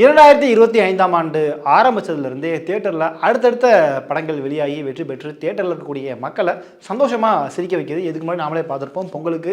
இரண்டாயிரத்தி இருபத்தி ஐந்தாம் ஆண்டு ஆரம்பித்ததுலேருந்தே தேட்டரில் அடுத்தடுத்த படங்கள் வெளியாகி வெற்றி பெற்று தேட்டரில் இருக்கக்கூடிய மக்களை சந்தோஷமாக சிரிக்க வைக்கிறது. இதுக்கு முன்னாடி நாமளே பார்த்துருப்போம். பொங்கலுக்கு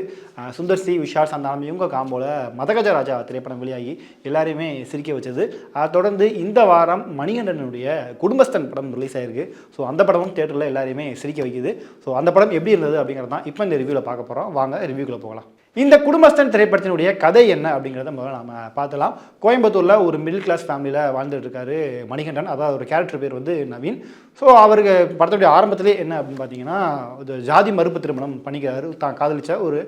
சுந்தர் சி விஷால் சந்தானம் இவங்க காம்போல மதகஜ ராஜா திரைப்படம் வெளியாகி எல்லாரையுமே சிரிக்க வச்சது. அதை தொடர்ந்து இந்த வாரம் மணிகண்டனுடைய குடும்பஸ்தன் படம் ரிலீஸ் ஆயிருக்கு. ஸோ அந்த படமும் தேட்டரில் எல்லாரையுமே சிரிக்க வைக்குது. ஸோ அந்த படம் எப்படி இருந்தது அப்படிங்கிறது தான் இப்போ இந்த ரிவ்யூவில் பார்க்க போகிறோம் வாங்க ரிவ்யூக்குள்ளே போகலாம். இந்த குடும்பஸ்தன் திரைப்படத்தினுடைய கதை என்ன அப்படிங்கிறத முதல்ல நம்ம பார்த்தலாம். கோயம்புத்தூரில் ஒரு மிடில் கிளாஸ் ஃபேமிலியில் வாழ்ந்துட்டு இருக்காரு மணிகண்டன். அதாவது ஒரு கேரக்டர் பேர் வந்து நவீன். ஸோ அவருக்கு படத்துடைய ஆரம்பத்திலே என்ன அப்படின்னு பார்த்தீங்கன்னா ஜாதி மறுப்பு திருமணம் பண்ணிக்கிறாரு. தான் காதலிச்ச ஒரு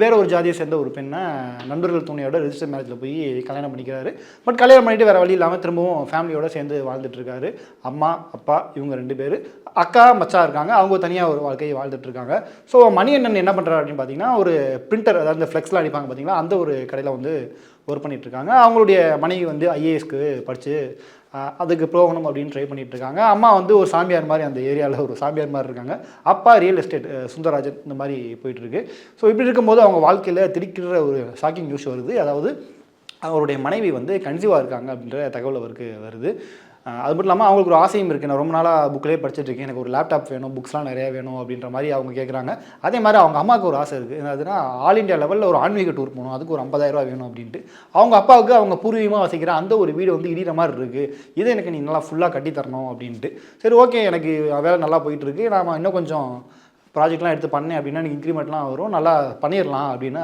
வேற ஒரு ஜாதியை சேர்ந்த ஒரு பெண்ணை நண்பர்கள் துணையோட ரிஜிஸ்டர் மேரேஜில் போய் கல்யாணம் பண்ணிக்கிறாரு. பட் கல்யாணம் பண்ணிட்டு வேற வழி இல்லாமல் திரும்பவும் ஃபேமிலியோட சேர்ந்து வாழ்ந்துட்டு இருக்காரு. அம்மா அப்பா இவங்க ரெண்டு பேர். அக்கா மச்சா இருக்காங்க. அவங்க தனியாக ஒரு வாழ்க்கையை வாழ்ந்துட்டு இருக்காங்க. ஸோ மணியண்ணன் என்ன பண்ணுறாரு அப்படின்னு பார்த்தீங்கன்னா ஒரு பிரிண்டர் அதாவது இந்த ஃப்ளெக்ஸ்லாம் அடிப்பாங்க பார்த்தீங்களா அந்த ஒரு கடையில் வந்து ஒர்க் பண்ணிகிட்ருக்காங்க இருக்காங்க அவங்களுடைய மனைவி வந்து ஐஏஎஸ்க்கு படித்து அதுக்கு போகணும் அப்படின்னு ட்ரை பண்ணிட்டு இருக்காங்க அம்மா வந்து ஒரு சாமியார் மாதிரி அந்த ஏரியாவில் ஒரு சாமியார் மாதிரி இருக்காங்க. அப்பா ரியல் எஸ்டேட் சுந்தரராஜன் இந்த மாதிரி போயிட்டுருக்கு. ஸோ இப்படி இருக்கும்போது அவங்க வாழ்க்கையில் திடுக்கிற ஒரு ஷாக்கிங் நியூஸ் வருது. அதாவது அவருடைய மனைவி வந்து கன்சீவாக இருக்காங்க அப்படின்ற தகவல் அவருக்கு வருது. அது மட்டும் இல்லாமல் அவங்களுக்கு ஒரு ஆசையும் இருக்குது நான் ரொம்ப நாளாக புக்கிலே படிச்சுட்டு இருக்கேன் எனக்கு ஒரு லேப்டாப் வேணும் புக்ஸ்லாம் நிறையா வேணும் அப்படின்ற மாதிரி அவங்க கேட்குறாங்க அதே மாதிரி அவங்க அம்மாவுக்கு ஒரு ஆசை இருக்குது என்னதுன்னா ஆல் இந்தியா லெவலில் ஒரு ஆன்மீக டூர் போகணும். அதுக்கு ஒரு ஐம்பதாயிரரூவா வேணும் அப்படின்ட்டு. அவங்க அப்பாவுக்கு அவங்க பூர்வீகமாக வசிக்கிற அந்த ஒரு வீடு வந்து இடிகிற மாதிரி இருக்குது இதை எனக்கு நீ நல்லா ஃபுல்லாக கட்டி தரணும் அப்படின்ட்டு. சரி ஓகே எனக்கு வேலை நல்லா போயிட்டுருக்கு. நாம் இன்னும் கொஞ்சம் ப்ராஜெக்ட்லாம் எடுத்து பண்ணேன் அப்படின்னா எனக்கு இன்க்ரிமெண்ட்லாம் வரும். நல்லா பண்ணிடலாம் அப்படின்னு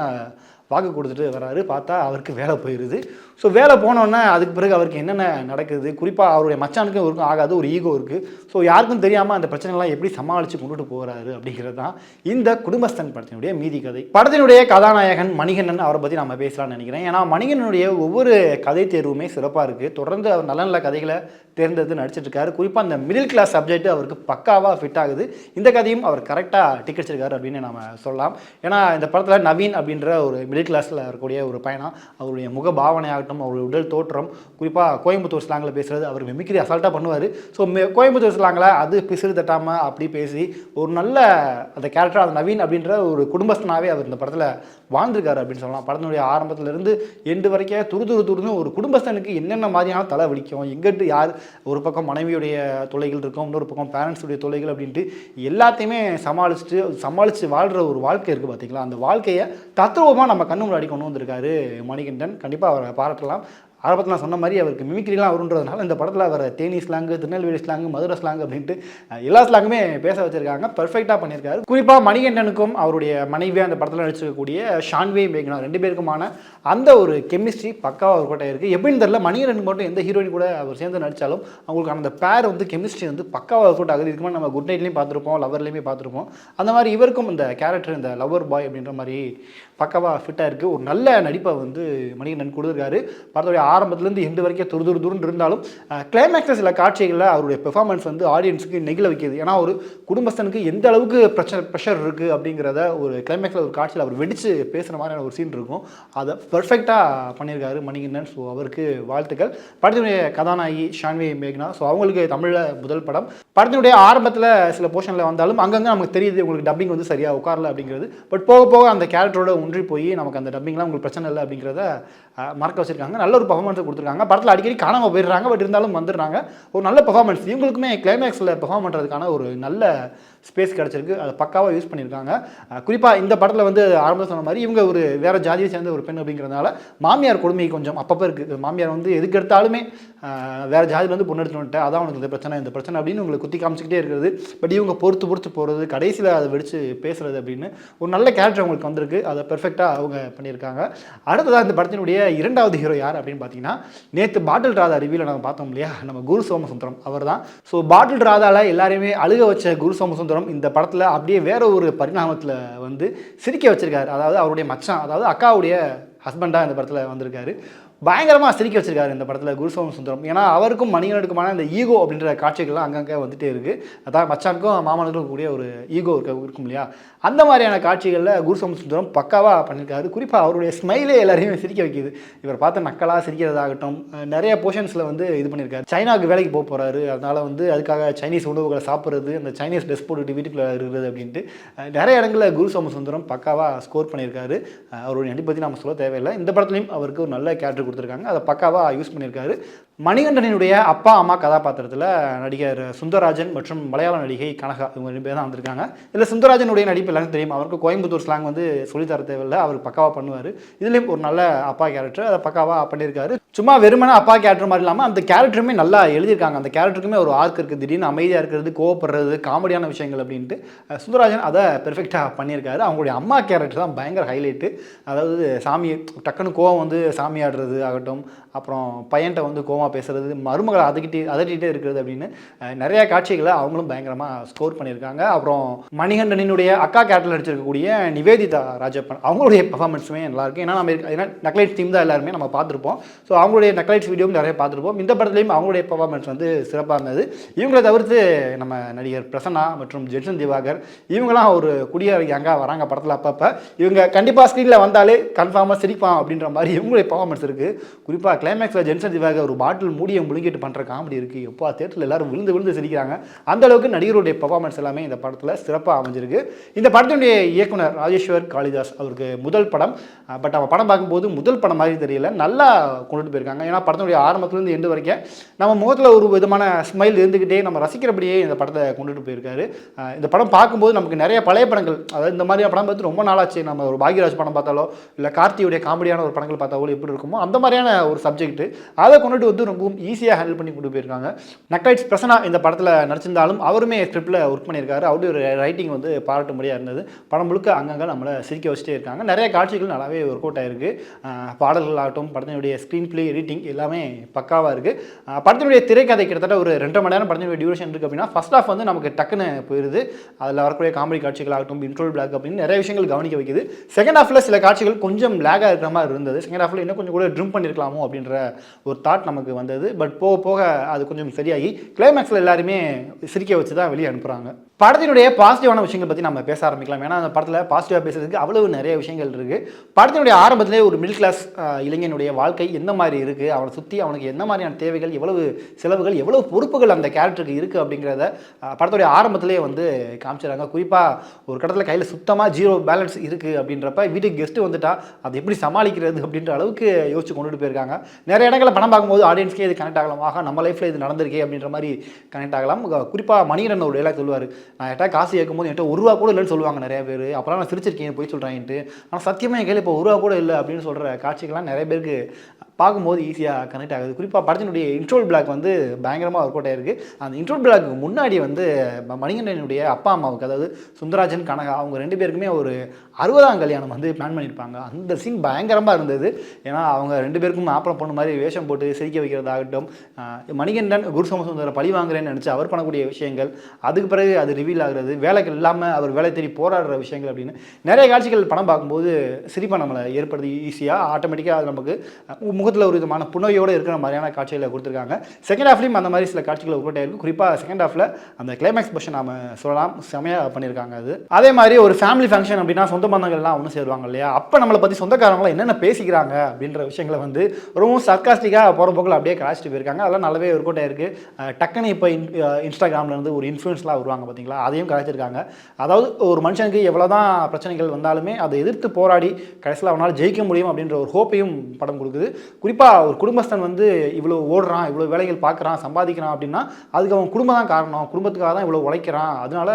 வாக்கு கொடுத்துட்டு வராரு. பார்த்தா அவருக்கு வேலை போயிடுது ஸோ வேலை போனோன்னே அதுக்கு பிறகு அவருக்கு என்னென்ன நடக்குது? குறிப்பாக அவருடைய மச்சானுக்கும் இவருக்கும் ஆகாது ஒரு ஈகோ இருக்குது ஸோ யாருக்கும் தெரியாமல் அந்த பிரச்சனைலாம் எப்படி சமாளித்து கொண்டுட்டு போகிறாரு அப்படிங்கிறது தான் இந்த குடும்பஸ்தன் படத்தினுடைய மீதி கதை. படத்தினுடைய கதாநாயகன் மணிகண்ணன் அவரை பற்றி நம்ம பேசலாம்னு நினைக்கிறேன். ஏன்னா மணிகண்ணனுடைய ஒவ்வொரு கதை தேர்வுமே சிறப்பாக இருக்குது தொடர்ந்து அவர் நல்ல நல்ல கதைகளை தேர்ந்தெடுத்து நடிச்சிட்டு இருக்காரு. குறிப்பாக அந்த மிடில் கிளாஸ் சப்ஜெக்ட் அவருக்கு பக்காவாக ஃபிட் ஆகுது. இந்த கதையும் அவர் கரெக்டாக டிக்கெட்ச்சிருக்காரு அப்படின்னு நம்ம சொல்லலாம். ஏன்னா இந்த படத்தில் நவீன் அப்படின்ற ஒரு மிடில் கிளாஸில் இருக்கக்கூடிய ஒரு பயணம் அவருடைய முக பாவனையாகட்டும் அவருடைய உடல் தோற்றம் குறிப்பாக கோயம்புத்தூர் ஸ்லாங்கில் பேசுகிறது அவர் மிமிக்ரி அசால்ட்டாக பண்ணுவார். ஸோ கோயம்புத்தூர் ஸ்லாங்கில் அது பிசிறு தட்டாமல் அப்படி பேசி ஒரு நல்ல அந்த கேரக்டர் அந்த நவீன் அப்படின்ற ஒரு குடும்பஸ்தனாகவே அவர் இந்த படத்தில் வாழ்ந்திருக்காரு அப்படின்னு சொல்லலாம். படத்தினுடைய ஆரம்பத்திலிருந்து எண்டு வரைக்கும் துரு துரு துருன்னு ஒரு குடும்பஸ்தனுக்கு என்னென்ன மாதிரியான தலை வலிக்கும் எங்கிட்டு யார் ஒரு பக்கம் மனைவியுடைய தொலைகள் இருக்கும் இன்னொரு பக்கம் பேரண்ட்ஸுடைய தொலைகள் அப்படின்ட்டு எல்லாத்தையுமே சமாளிச்சுட்டு சமாளித்து வாழ்கிற ஒரு வாழ்க்கை இருக்குது பார்த்தீங்களா அந்த வாழ்க்கையை தத்ரூபமாக நம்ம கண்ணு முன்னாடி கொண்டு வந்திருக்காரு மணிகண்டன். கண்டிப்பாக அவரை பாராட்டலாம் ஆரம்பத்தில் நான் சொன்ன மாதிரி அவருக்கு மிமிக்ரிலாம் வருன்றதுனால இந்த படத்தில் அவர் Theni slang Tirunelveli slang Madurai slang அப்படின்ட்டு எல்லா ஸ்லாங்குமே பேச வச்சிருக்காங்க. பர்ஃபெக்டாக பண்ணியிருக்காரு. குறிப்பாக மணிகண்டனுக்கும் அவருடைய மனைவியாக அந்த படத்தில் நடிச்சிருக்கக்கூடிய ஷான்வே மேக்னா ரெண்டு பேருக்குமான அந்த ஒரு கெமிஸ்ட்ரி பக்காவாக ஒரு கோட்டை இருக்குது எப்படின்னு தெரியல மணிகண்டன் மட்டும் எந்த ஹீரோயின் கூட அவர் சேர்ந்து நடித்தாலும் அவங்களுக்கு அந்த பேர் வந்து கெமிஸ்ட்ரி வந்து பக்காவாக ஒர்க் அவுட் ஆகுது இதுக்கு நம்ம குட் நைட்லேயும் பார்த்துருப்போம் லவர்லேயுமே பார்த்துருப்போம். அந்த மாதிரி இவருக்கும் இந்த கேரக்டர் இந்த லவர் பாய் அப்படின்ற மாதிரி பக்காவாக ஃபிட்டாக இருக்குது ஒரு நல்ல நடிப்பை வந்து மணிகண்டன் கொடுத்துருக்காரு. படத்துடைய ஆரம்பத்துலேருந்து எண்டு வரைக்கும் துரு துரு துருன்னு இருந்தாலும் கிளைமேக்ஸில் சில காட்சிகளில் அவருடைய பெர்ஃபார்மன்ஸ் வந்து ஆடியன்ஸுக்கு நெகிழ வைக்கிது. ஏன்னா ஒரு குடும்பஸ்தனுக்கு எந்த அளவுக்கு பிரச்சனை ப்ரெஷர் இருக்குது அப்படிங்கிறத ஒரு கிளைமேக்ஸில் ஒரு காட்சியில் அவர் வெடித்து பேசுகிற மாதிரியான ஒரு சீன் இருக்கும். அதை பர்ஃபெக்டாக பண்ணியிருக்காரு மணிகண்டன். ஸோ அவருக்கு வாழ்த்துக்கள். படத்தினுடைய கதாநாயகி ஷான்வி மேக்னா. ஸோ அவங்களுக்கு தமிழில் முதல் படம். படத்தினுடைய ஆரம்பத்தில் சில போர்ஷனில் வந்தாலும் அங்கங்கே நமக்கு தெரியுது உங்களுக்கு டப்பிங் வந்து சரியாக உட்காரல அப்படிங்கிறது. பட் போக போக அந்த கேரக்டரோட ஒன்றி போய் நமக்கு அந்த டப்பிங்லாம் உங்களுக்கு பிரச்சனை இல்லை அப்படிங்கிறத மறக்க வச்சிருக்காங்க. நல்ல ஒரு பர்ஃபார்மன்ஸை கொடுத்துருக்காங்க. படத்தில் அடிக்கடி காணாமல் போயிடுறாங்க பட் இருந்தாலும் வந்துடுறாங்க. ஒரு நல்ல பர்ஃபார்மன்ஸ் இவங்களுக்குமே கிளைமேக்ஸில் பெர்ஃபார்ம் பண்ணுறதுக்கான ஒரு நல்ல ஸ்பேஸ் கிடச்சிருக்கு. அதை பக்காவாக யூஸ் பண்ணியிருக்காங்க. குறிப்பாக இந்த படத்தில் வந்து ஆரம்பத்தில் சொன்ன மாதிரி இவங்க ஒரு வேறு ஜாதியை சேர்ந்த ஒரு பெண் அப்படிங்கிறதுனால மாமியார் கொடுமை கொஞ்சம் அப்பப்போ இருக்குது மாமியார் வந்து எதுக்கு எடுத்தாலுமே வேறு ஜாதியிலேருந்து வந்து பொண்ணு எடுத்துட்டு வந்துட்டேன் அதான் உனக்கு இந்த பிரச்சனை இந்த பிரச்சனை அப்படின்னு உங்களுக்கு குத்தி காமிச்சிக்கிட்டே இருக்கிறது. பட் இவங்க பொறுத்து பொறுத்து போகிறது கடைசியில் அதை வெடித்து பேசுறது அப்படின்னு ஒரு நல்ல கேரக்டர் அவங்களுக்கு வந்திருக்கு. அதை பெர்ஃபெக்டாக அவங்க பண்ணியிருக்காங்க. அடுத்ததாக இந்த படத்தினுடைய இரண்டாவது ஹீரோ யார் அப்படின்னு பார்த்தீங்கன்னா நேற்று பாட்டில் ராதா ரிவியூவில் நம்ம பார்த்தோம் இல்லையா? நம்ம குரு சோமசுந்தரம் அவர் தான் ஸோ பாட்டில் ராதாவில் எல்லாரையுமே அழுக வச்ச குரு சோமசுந்தரம் இந்த படத்தில் அப்படியே வேற ஒரு பரிணாமத்தில் வந்து சிரிக்க வச்சிருக்காரு. அதாவது அவருடைய மச்சான் அதாவது அக்காவுடைய ஹஸ்பண்டாக இந்த படத்தில் வந்திருக்காரு. பயங்கரமாக சிரிக்க வச்சிருக்காரு இந்த படத்தில் குருசோம சுந்தரம். ஏன்னா அவருக்கும் மணிகனுக்குமான இந்த ஈகோ அப்படின்ற காட்சிகள்லாம் அங்கங்கே வந்துட்டே இருக்குது அதான் மச்சானுக்கும் மாமனுக்கும் கூடிய ஒரு ஈகோ இருக்க இருக்கும் இல்லையா? அந்த மாதிரியான காட்சிகளில் குருசோம சுந்தரம் பக்காவாக பண்ணியிருக்காரு. குறிப்பாக அவருடைய ஸ்மைலே எல்லாரையும் சிரிக்க வைக்கிது. இவர் பார்த்து நக்கலாக சிரிக்கிறதாகட்டும் நிறைய போர்ஷன்ஸில் வந்து இது பண்ணியிருக்காரு. சைனாவுக்கு வேலைக்கு போக போகிறாரு அதனால் வந்து அதுக்காக சைனீஸ் உணவுகளை சாப்பிட்றது அந்த சைனீஸ் ட்ரெஸ் போட்டுட்டு வீட்டுக்குள்ளே இருக்கிறது அப்படின்ட்டு நிறைய இடங்களில் குருசோம சுந்தரம் பக்காவாக ஸ்கோர் பண்ணியிருக்காரு. அவருடைய நடிப்பை பற்றி நம்ம சொல்ல தேவையில்லை. இந்த படத்துலையும் அவருக்கு ஒரு நல்ல கேரக்டர் கொடுத்துருக்காங்க. அதை பக்காவாக யூஸ் பண்ணியிருக்காரு. மணிகண்டனினுடைய அப்பா அம்மா கதாபாத்திரத்தில் நடிகர் சுந்தரராஜன் மற்றும் மலையாள நடிகை கனகா இவங்க ரெண்டு பேர் தான் வந்திருக்காங்க. இதில் சுந்தரராஜனுடைய நடிப்பு எல்லாருக்கும் தெரியும். அவருக்கு கோயம்புத்தூர் ஸ்லாங் வந்து சொல்லித்தர தேவையில்லை. அவர் பக்காவாக பண்ணுவார். இதுலேயும் ஒரு நல்ல அப்பா கேரக்டர் அதை பக்காவாக பண்ணியிருக்காரு. சும்மா வெறுமனே அப்பா கேரக்டர் மாதிரி இல்லாமல் அந்த கேரக்டருமே நல்லா எழுதியிருக்காங்க. அந்த கேரக்டருக்குமே ஒரு ஆர்க் இருக்குது. திடீர்னு அமைதியாக இருக்கிறது கோவப்படுறது காமெடியான விஷயங்கள் அப்படின்ட்டு அஹ் சுந்தரராஜன் அதை பெர்ஃபெக்டாக பண்ணியிருக்காரு. அவங்களுடைய அம்மா கேரக்டர் தான் பயங்கர ஹைலைட்டு அதாவது சாமி டக்குன்னு கோவம் வந்து சாமி ஆடுறது ஆகட்டும் அப்புறம் பையன்கிட்ட வந்து கோவமாக பேசுறது மருமகளை அதட்டிட்டு அதட்டிகிட்டே இருக்கிறது அப்படின்னு நிறைய காட்சிகளை அவங்களும் பயங்கரமாக ஸ்கோர் பண்ணியிருக்காங்க. அப்புறம் மணிகண்டனினுடைய அக்கா கேரக்டர் நடிச்சிருக்கக்கூடிய நிவேதிதா ராஜப்பன் அவங்களுடைய பெர்ஃபார்மன்ஸுமே நல்லாயிருக்கும் ஏன்னா நம்ம ஏன்னா நக்லைட் டீம் தான் எல்லாருமே நம்ம பார்த்துருப்போம். ஸோ அவங்களுடைய நக்கலைட்ஸ் வீடியோவும் நிறைய பார்த்துருப்போம். இந்த படத்துலையும் அவங்களுடைய பர்ஃபார்மன்ஸ் வந்து சிறப்பாக இருந்தது. இவங்களை தவிர்த்து நம்ம நடிகர் பிரசன்னா மற்றும் ஜெட்சன் திவாகர் இவங்கெல்லாம் ஒரு குடியரசு அங்கே வராங்க படத்தில் அப்பப்போ. இவங்க கண்டிப்பாக ஸ்க்ரீனில் வந்தாலே கன்ஃபார்மாக சிரிப்பான் அப்படின்ற மாதிரி இவங்களுடைய பர்ஃபார்மன்ஸ் இருக்குது குறிப்பாக கிளைமேக்ஸில் ஜென்சன் திவாகர் ஒரு பாட்டில் மூடியை முழுங்கிட்டு பண்ணுற காமெடி இருக்குது எப்போ தேட்டரில் எல்லாரும் விழுந்து விழுந்து சிரிக்கிறாங்க. அந்த அளவுக்கு நடிகருடைய பர்ஃபார்மன்ஸ் எல்லாமே இந்த படத்தில் சிறப்பாக அமைஞ்சிருக்கு. இந்த படத்தினுடைய இயக்குனர் ராஜேஸ்வர் காளிதாஸ் அவருக்கு முதல் படம். பட் அவன் படம் பார்க்கும்போது முதல் படம் மாதிரி தெரியல. நல்லா கொண்டுட்டு போயிருக்காங்க. ஏன்னா படத்தினுடைய ஆரம்பத்துலேருந்து எண்டு வரைக்கும் நம்ம முகத்தில் ஒரு விதமான ஸ்மைல் இருந்துக்கிட்டே நம்ம ரசிக்கிறபடியே இந்த படத்தை கொண்டுட்டு போயிருக்காரு. இந்த படம் பார்க்கும்போது நமக்கு நிறைய பழைய படங்கள் அதாவது இந்த மாதிரியான படம் பார்த்து ரொம்ப நாளாச்சு. நம்ம ஒரு பாக்யராஜ் படம் பார்த்தாலோ இல்லை கார்த்தியுடைய காமெடியான ஒரு படங்கள் பார்த்தாலோ எப்படி இருக்குமோ அந்த மாதிரியான ஒரு சப்ஜெக்ட் அதை கொண்டுட்டு வந்து ரொம்பவும் ஈஸியாக ஹேண்டில் பண்ணி கொண்டு போயிருக்காங்க. நக்லைட்ஸ் பிரசனா இந்த படத்தில் நடிச்சிருந்தாலும் அவருமே ஸ்கிரிப்டில் ஒர்க் பண்ணியிருக்காரு. அவருடைய ரைட்டிங் வந்து பாராட்டும்படியாக இருந்தது. படம் முழுக்க அங்கங்கே நம்மளை சிரிக்க வச்சுட்டே இருக்காங்க. நிறைய காட்சிகள் நல்லாவே ஒர்க் அவுட் ஆயிருக்கு. பாடல்கள் ஆகட்டும் படத்தினுடைய ஸ்க்ரீன் பிளே எடிட்டிங் எல்லாமே பக்காவாக இருக்குது படத்தினுடைய திரைக்கதை கிட்டத்தட்ட ஒரு ரெண்டரை மணி நேரம் படத்தினுடைய டியூரேஷன் இருக்குது அப்படின்னா ஃபர்ஸ்ட் ஆஃப் வந்து நமக்கு டக்குன்னு போயிடுது அதில் வரக்கூடிய காமெடி காட்சிகள் ஆகட்டும் இன்ட்ரோல் பிளாக் அப்படின்னு நிறைய விஷயங்கள் கவனிக்க வைக்குது. செகண்ட் ஆஃபில் சில காட்சிகள் கொஞ்சம் லேகாக இருக்கிற மாதிரி இருந்தது. செகண்ட் ஆஃபில் இன்னும் கொஞ்சம் கூட ட்ரிம் பண்ணியிருக்கலாமோ அப்படின்ற ஒரு தாட் நமக்கு வந்தது. பட் போக போக அது கொஞ்சம் சரியாகி கிளைமேக்ஸில் எல்லாருமே சிரிக்க வச்சு தான் வெளியே அனுப்புகிறாங்க படத்தினுடைய பாசிட்டிவான விஷயங்கள் பற்றி நம்ம பேச ஆரம்பிக்கலாம். ஏன்னா அந்த படத்தில் பாசிட்டிவாக பேசுறதுக்கு அவ்வளவு நிறைய விஷயங்கள் இருக்குது படத்தினுடைய ஆரம்பத்திலே ஒரு மிடில் கிளாஸ் இளைஞனுடைய வாழ்க்கை எந்த மாதிரி இருக்குது அவனை சுற்றி அவனுக்கு எந்த மாதிரியான தேவைகள் எவ்வளவு செலவுகள் எவ்வளவு பொறுப்புகள் அந்த கேரக்டருக்கு இருக்குது அப்படிங்கிறத படத்துடைய ஆரம்பத்திலே வந்து காமிச்சிடறாங்க. குறிப்பாக ஒரு கடத்தில் கையில் சுத்தமாக ஜீரோ பேலன்ஸ் இருக்குது அப்படின்றப்ப வீட்டுக்கு கெஸ்ட்டு வந்துட்டா அதை எப்படி சமாளிக்கிறது அப்படின்ற அளவுக்கு யோசிச்சு கொண்டுட்டு போயிருக்காங்க. நிறைய இடங்களில் படம் பார்க்கும்போது ஆடியன்ஸ்க்கே இது கனெக்ட் ஆகலாம். ஆக நம்ம லைஃப்பில் இது நடந்திருக்கே அப்படின்ற மாதிரி கனெக்ட் ஆகலாம். குறிப்பாக மணிகண்டன் ஒரு டைலாக் சொல்லுவார். நான் எட்டா காசு கேட்கும்போது என்கிட்ட ஒரு ரூபா கூட இல்லைன்னு சொல்லுவாங்க நிறைய பேர். அப்போலாம் நான் சிரிச்சிருக்கேன் போய் சொல்கிறேன்ட்டு ஆனால் சத்தியமாக என் கையில் இப்போ ஒரு ரூபா கூட இல்லை அப்படின்னு சொல்கிற காட்சிகள்லாம் நிறைய பேருக்கு பார்க்கும்போது ஈஸியாக கனெக்ட் ஆகுது. குறிப்பாக படத்தினுடைய இன்ட்ரோல் பிளாக் வந்து பயங்கரமாக ஒர்க் அவுட் ஆயிருக்கு. அந்த இன்ட்ரோல் பிளாக்கு முன்னாடி வந்து மணிகண்டனுடைய அப்பா அம்மாவுக்கு அதாவது சுந்தராஜன் கனகா அவங்க ரெண்டு பேருக்குமே ஒரு அறுபதாம் கல்யாணம் வந்து பிளான் பண்ணியிருப்பாங்க. அந்த சீன் பயங்கரமாக இருந்தது. ஏன்னா அவங்க ரெண்டு பேருக்கும் மாப்பிளம் பொண்ணு மாதிரி வேஷம் போட்டு சிரிக்க வைக்கிறதாகட்டும் மணிகண்டன் குரு சோமசுந்தர பழி வாங்குறேன்னு நினச்சி அவர் பண்ணக்கூடிய விஷயங்கள் அதுக்கு பிறகு அது ரிவீல் ஆகுறது வேலைக்கு இல்லாமல் அவர் வேலை தேடி போராடுற விஷயங்கள் அப்படின்னு. நிறைய காட்சிகள் படம் பார்க்கும்போது சிரிப்பை நம்மளை ஏற்படுது ஈஸியாக ஆட்டோமேட்டிக்காக அது நமக்கு முகத்தில் ஒரு விதமான புன்னகையோடு இருக்கிற மாதிரியான காட்சிகளை கொடுத்துருக்காங்க. செகண்ட் ஹாஃப்லையும் அந்த மாதிரி சில காட்சிகள் ஒர்க் ஆயிருக்கு குறிப்பாக செகண்ட் ஹாஃபில் அந்த கிளைமேக்ஸ் போர்ஷன் நாம சொல்லலாம். செமையாக பண்ணியிருக்காங்க அது. அதே மாதிரி ஒரு ஃபேமிலி ஃபங்க்ஷன் அப்படின்னா சொந்த பந்தங்கள்லாம் ஒன்று சேருவாங்க இல்லையா? அப்போ நம்மளை பற்றி சொந்தக்காரங்களாம் என்னென்ன பேசிக்கிறாங்க அப்படின்ற விஷயங்களை வந்து ரொம்பவும் சர்க்காஸ்டிக்காக போகிற போக்கில் அப்படியே கலாச்சிட்டு போயிருக்காங்க. அதெல்லாம் நல்லாவே ஒர்க் ஆயிருக்கு. டக்குன்னு இப்போ இன் இன்ஸ்டாகிராம்லேருந்து ஒரு இன்ஃப்ளூயன்ஸ்லாம் வருவாங்க பார்த்தீங்களா அதையும் கலாச்சிருக்காங்க அதாவது ஒரு மனுஷனுக்கு எவ்வளோ தான் பிரச்சனைகள் வந்தாலுமே அதை எதிர்த்து போராடி கடைசியில் அவனால் ஜெயிக்க முடியும் அப்படின்ற ஒரு ஹோப்பையும் படம் கொடுக்குது. குறிப்பாக ஒரு குடும்பஸ்தன் வந்து இவ்வளோ ஓடுறான் இவ்வளோ வேலைகள் பார்க்குறான் சம்பாதிக்கிறான் அப்படின்னா அதுக்கு அவன் குடும்பம் தான் காரணம். குடும்பத்துக்காக தான் இவ்வளோ உழைக்கிறான். அதனால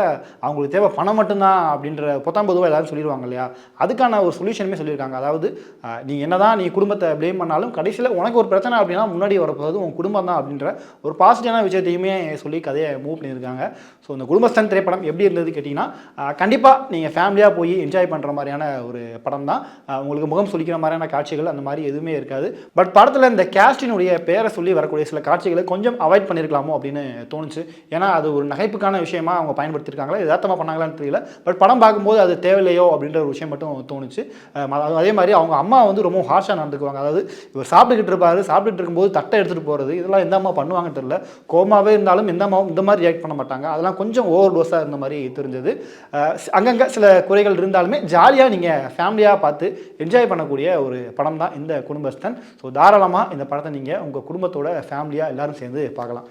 அவங்களுக்கு தேவை பணம் மட்டும்தான் அப்படின்ற பொத்தாம் பொதுவாக எல்லாரும் சொல்லிடுவாங்க இல்லையா? அதுக்கான ஒரு சொல்யூஷனுமே சொல்லியிருக்காங்க. அதாவது நீ என்னதான் நீ குடும்பத்தை ப்ளேம் பண்ணாலும் கடைசியில் உனக்கு ஒரு பிரச்சனை அப்படின்னா முன்னாடி வரப்போகிறது உன் குடும்பம் தான் அப்படின்ற ஒரு பாசிட்டிவான விஷயத்தையுமே சொல்லி கதையை மூவ் பண்ணியிருக்காங்க. ஸோ இந்த குடும்பஸ்தன் திரைப்படம் எப்படி இருந்தது கேட்டிங்கன்னா கண்டிப்பாக நீங்கள் ஃபேமிலியாக போய் என்ஜாய் பண்ணுற மாதிரியான ஒரு படம் தான் உங்களுக்கு முகம் சுளிக்கிற மாதிரியான காட்சிகள் அந்த மாதிரி எதுவுமே இருக்காது. பட் படத்தில் இந்த கேஸ்டினுடைய பேரை சொல்லி வரக்கூடிய சில காட்சிகளை கொஞ்சம் அவாய்ட் பண்ணியிருக்கலாமோ அப்படின்னு தோணுச்சு. ஏன்னா அது ஒரு நகைப்புக்கான விஷயமா அவங்க பயன்படுத்தியிருக்காங்களா எதார்த்தமாக பண்ணாங்களான்னு தெரியல. பட் படம் பார்க்கும்போது அது தேவையில்லையோ அப்படின்ற ஒரு விஷயம் மட்டும் தோணுச்சு. அதே மாதிரி அவங்க அம்மா வந்து ரொம்ப ஹார்ஷாக நடந்துக்குவாங்க. அதாவது இவர் சாப்பிட்டுக்கிட்டு இருப்பாரு சாப்பிட்டுட்டு இருக்கும்போது தட்டை எடுத்துகிட்டு போகிறது இதெல்லாம் எந்த அம்மா பண்ணுவாங்கன்னு தெரியல. கோமாவே இருந்தாலும் எந்த அம்மாவும் இந்த மாதிரி ரியாக்ட் பண்ண மாட்டாங்க. அதெல்லாம் கொஞ்சம் ஓவர் டோஸாக இருந்த மாதிரி தெரிஞ்சது. அங்கங்கே சில குறைகள் இருந்தாலுமே ஜாலியாக நீங்கள் ஃபேமிலியாக பார்த்து என்ஜாய் பண்ணக்கூடிய ஒரு படம் தான் இந்த குடும்பஸ்தன். ஸோ தாராளமாக இந்த படத்தை நீங்கள் உங்கள் குடும்பத்தோட ஃபேமிலியாக எல்லாரும் சேர்ந்து பார்க்கலாம்.